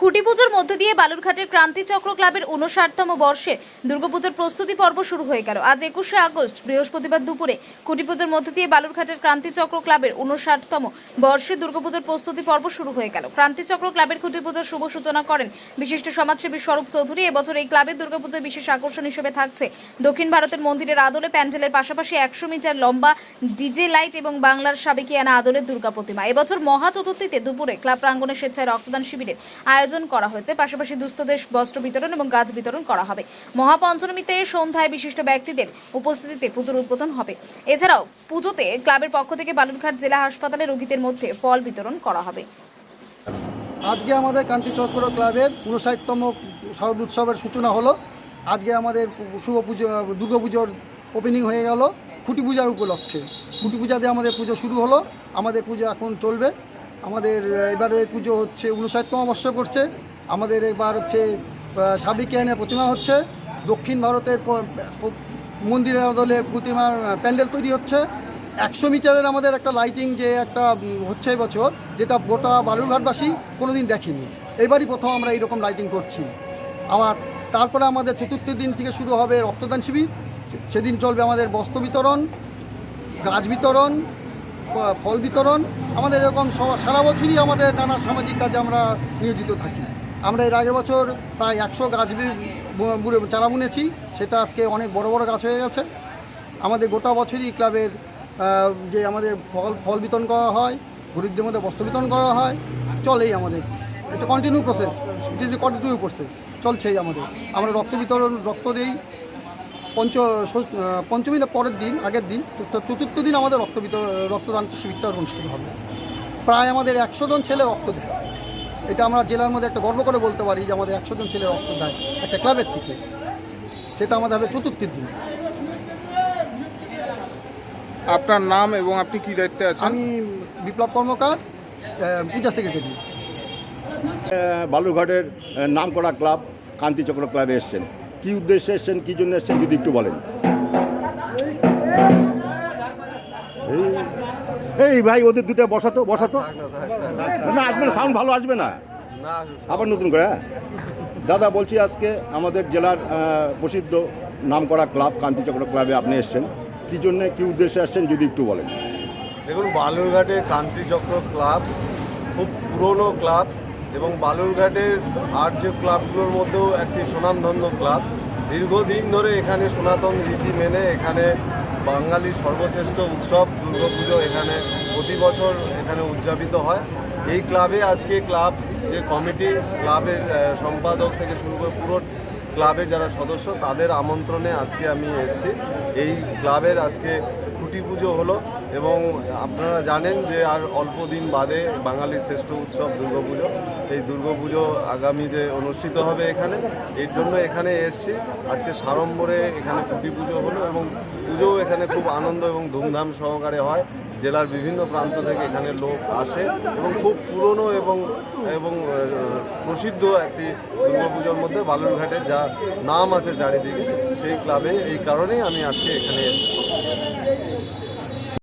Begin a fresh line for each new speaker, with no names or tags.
খুঁটি পুজোর মধ্য দিয়ে বালুরঘাটের ক্রান্তি চক্র ক্লাবের উনষাটতম বর্ষে দুর্গাপুজোর প্রস্তুতি পর্ব শুরু হয়ে গেল। আজ একুশে আগস্ট, বৃহস্পতিবার দুপুরে খুঁটি পুজোর মধ্য দিয়ে বালুরঘাটের ক্রান্তি চক্র ক্লাবের উনষাটতম বর্ষে দুর্গাপুজোর প্রস্তুতি পর্ব শুরু হয়ে গেল। ক্রান্তি চক্র ক্লাবের খুঁটি পুজোর শুভ সূচনা করেন বিশিষ্ট সমাজসেবী স্বরূপ চৌধুরী। এবছর এই ক্লাবের দুর্গাপুজোর বিশেষ আকর্ষণ হিসেবে থাকছে দক্ষিণ ভারতের মন্দিরের আদলে প্যান্ডেলের পাশাপাশি একশো মিটার লম্বা ডিজে লাইট এবং বাংলার সাবেকিয়ানা আদলের দুর্গা প্রতিমা। এবছর মহা চতুর্থীতে দুপুরে ক্লাব প্রাঙ্গণে স্বেচ্ছায় রক্তদান শিবিরের আয়োজন করা হয়েছে। পাশাপাশি দুস্থদের বস্ত্র বিতরণ এবং গাছ বিতরণ করা হবে। মহাপঞ্চমীতে সন্ধ্যায় বিশিষ্ট ব্যক্তিদের উপস্থিতিতে পুজোর উদ্বোধন হবে। এছাড়াও পুজোতে ক্লাবের পক্ষ থেকে বালুরঘাট জেলা হাসপাতালে রোগীদের মধ্যে ফল বিতরণ করা হবে।
আজকে আমাদের কান্তিচক্র ক্লাবের উনষাটতম শারদ উৎসবের সূচনা হলো। আজকে আমাদের শুভ পুজো, দুর্গা পুজোর ওপেনিং হয়ে গেল। খুঁটি পূজার উপলক্ষে। খুঁটি পূজা দিয়ে আমাদের পুজো শুরু হলো। আমাদের পুজো এখন চলবে। আমাদের এবারে পুজো হচ্ছে উনষাটতম বর্ষ করছে আমাদের এবার হচ্ছে সাবিকিয়ানের প্রতিমা হচ্ছে। দক্ষিণ ভারতের মন্দিরের বদলে প্রতিমার প্যান্ডেল তৈরি হচ্ছে। একশো মিটারের আমাদের একটা লাইটিং যে একটা হচ্ছে এবছর যেটা গোটা বালুরঘাটবাসী কোনোদিন দেখেনি। এবারই প্রথম আমরা এইরকম লাইটিং করছি। আবার তারপরে আমাদের চতুর্থ দিন থেকে শুরু হবে রক্তদান শিবির। সেদিন চলবে আমাদের বস্ত্র বিতরণ, গাছ বিতরণ ফল বিতরণ, আমাদের এরকম সারা বছরই আমাদের নানা সামাজিক কাজে আমরা নিয়োজিত থাকি। আমরা এর আগের বছর প্রায় একশো গাছ চারা বুনেছি, সেটা আজকে অনেক বড় বড় গাছ হয়ে গেছে। আমাদের গোটা বছরই ক্লাবের যে আমাদের ফল ফল বিতরণ করা হয় গরিবদের মধ্যে বস্ত্র বিতরণ করা হয়, চলেই আমাদের। এটা continue process it is a continue process চলছেই আমাদের। আমরা রক্ত বিতরণ, রক্ত দিই। পঞ্চ পঞ্চমী না পরের দিন আগের দিন চতুর্থ দিন আমাদের রক্ত রক্তদান শিবিরটা অনুষ্ঠিত হবে। প্রায় আমাদের একশো জন ছেলে রক্ত দেয়। এটা আমরা জেলার মধ্যে একটা গর্ব করে বলতে পারি যে আমাদের একশো জন ছেলে রক্ত দেয় একটা ক্লাবের থেকে। সেটা আমাদের হবে চতুর্থীর দিন।
আপনার নাম এবং আপনি কি দায়িত্বে আছেন?
আমি বিপ্লব কর্মকার পূজা সেক্রেটারি।
বালুরঘাটের আহ, নামকরা ক্লাব কান্তিচক্র ক্লাবে এসছেন। কি উদ্দেশ্যে এসছেন, কি জন্য এসছেন যদি একটু বলেন। এই- ভাই, ওদের দুটো বসাতো বসাতো। না আসবে সাউন্ড ভালো আসবে না। আবার নতুন করে হ্যাঁ? দাদা, বলছি আজকে আমাদের জেলার প্রসিদ্ধ নামকরা ক্লাব কান্তিচক্র ক্লাবে আপনি এসছেন। কি জন্য, কি উদ্দেশ্যে আসছেন যদি একটু বলেন।
দেখুন, বালুরঘাটে কান্তিচক্র ক্লাব, খুব পুরনো ক্লাব। এবং বালুরঘাটের আর যে ক্লাবগুলোর মধ্যেও একটি সুনামধন্য ক্লাব। দীর্ঘদিন ধরে এখানে সনাতন রীতি মেনে এখানে বাঙালির সর্বশ্রেষ্ঠ উৎসব, দুর্গাপুজো এখানে প্রতি বছর এখানে উদযাপিত হয়। এই ক্লাবে আজকে ক্লাব যে কমিটি, ক্লাবের সম্পাদক থেকে শুরু করে পুরো ক্লাবের যারা সদস্য, তাদের আমন্ত্রণে আজকে আমি এসেছি। এই ক্লাবের আজকে খুঁটি পুজো হলো এবং আপনারা জানেন যে আর অল্প দিন বাদে বাঙালির শ্রেষ্ঠ উৎসব দুর্গাপুজো এই দুর্গাপুজো আগামীতে অনুষ্ঠিত হবে এখানে। এর জন্য এখানে এসেছি। আজকে সাড়ম্বরে এখানে খুঁটি পুজো হলো এবং পুজো এখানে খুব আনন্দ এবং ধুমধাম সহকারে হয়। জেলার বিভিন্ন প্রান্ত থেকে এখানে লোক আসে এবং খুব পুরনো এবং এবং প্রসিদ্ধ একটি দুর্গাপুজোর মধ্যে বালুরঘাটের যা নাম আছে চারিদিকে সেই ক্লাবে এই কারণেই আমি আজকে এখানে এসেছি।